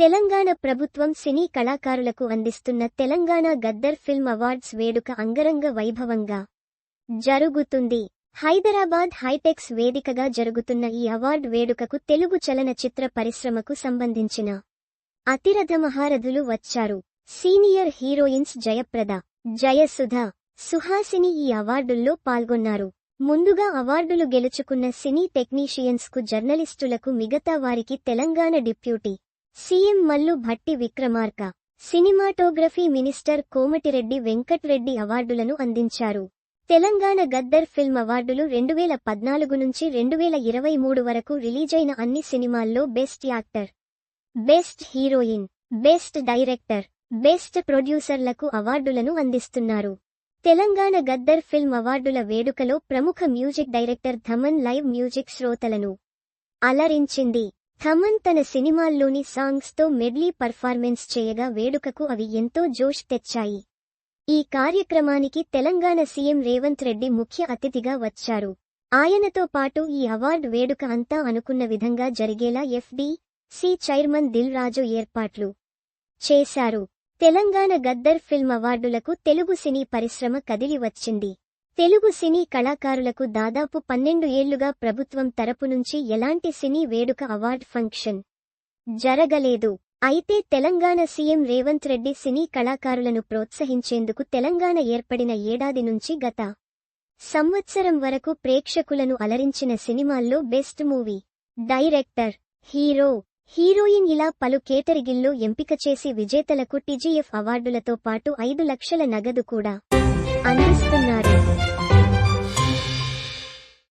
తెలంగాణ ప్రభుత్వం సినీ కళాకారులకు అందిస్తున్న తెలంగాణ గద్దర్ ఫిల్మ్ అవార్డ్స్ వేడుక అంగరంగ వైభవంగా జరుగుతుంది. హైదరాబాద్ హైటెక్స్ వేదికగా జరుగుతున్న ఈ అవార్డ్ వేడుకకు తెలుగు చలనచిత్ర పరిశ్రమకు సంబంధించిన అతిరథ మహారథులు వచ్చారు. సీనియర్ హీరోయిన్స్ జయప్రద జయసుధ సుహాసిని ఈ అవార్డుల్లో పాల్గొన్నారు. ముందుగా అవార్డులు గెలుచుకున్న సినీ టెక్నీషియన్స్కు జర్నలిస్టులకు మిగతా వారికి Telangana deputy CM Mallu Bhatti Vikramarka cinematography minister Komatireddy Venkatreddy అవార్డులను అందించారు. తెలంగాణ గద్దర్ ఫిల్మ్ అవార్డులు రెండు వేల పద్నాలుగు నుంచి రెండు వేల ఇరవై మూడు వరకు రిలీజైన అన్ని సినిమాల్లో best actor best heroine best director best ప్రొడ్యూసర్లకు అవార్డులను అందిస్తున్నారు. తెలంగాణ గద్దర్ ఫిల్మ్ అవార్డుల వేడుకలో ప్రముఖ music director Thaman live music శ్రోతలను అలరించింది. థమన్ తన సినిమాల్లోని సాంగ్స్తో మెడ్లీ పర్ఫార్మెన్స్ చేయగా వేడుకకు అవి ఎంతో జోష్ తెచ్చాయి. ఈ కార్యక్రమానికి తెలంగాణ సీఎం రేవంత్ రెడ్డి ముఖ్య అతిథిగా వచ్చారు. ఆయనతో పాటు ఈ అవార్డు వేడుక అంతా అనుకున్న విధంగా జరిగేలా FD C chairman Dil Raju ఏర్పాట్లు చేశారు. తెలంగాణ గద్దర్ ఫిల్మ్ అవార్డులకు తెలుగు సినీ పరిశ్రమ కదిలి వచ్చింది. తెలుగు సినీ కళాకారులకు దాదాపు పన్నెండు ఏళ్ళుగా ప్రభుత్వం తరపు నుంచి ఎలాంటి సినీ వేడుక అవార్డ్ ఫంక్షన్ జరగలేదు. అయితే తెలంగాణ సీఎం రేవంత్ రెడ్డి సినీ కళాకారులను ప్రోత్సహించేందుకు తెలంగాణ ఏర్పడిన ఏడాది నుంచి గత సంవత్సరం వరకు ప్రేక్షకులను అలరించిన సినిమాల్లో best movie director hero heroine ఇలా పలు కేటరిగిల్లో ఎంపిక చేసి విజేతలకు టీజీఎఫ్ అవార్డులతో పాటు ఐదు లక్షల నగదు కూడా అందిస్తుంది